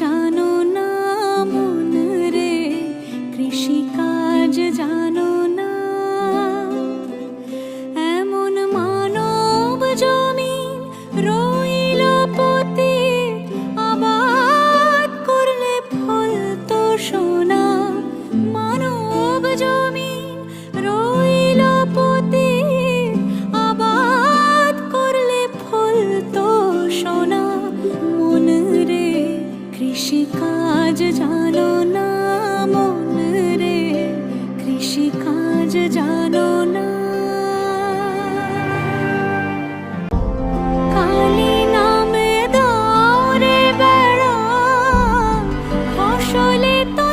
জানো না মন রে কৃষি কাজ জানো না। এমন মানব জমি রইল পতি আবাদ করলে ফল তো সোনা।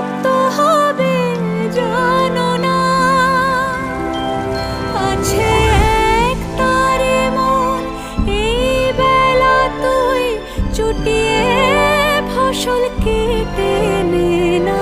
তপ্ত জানো আছে এক তুই চুটিয়ে ফসল কেটে নে না।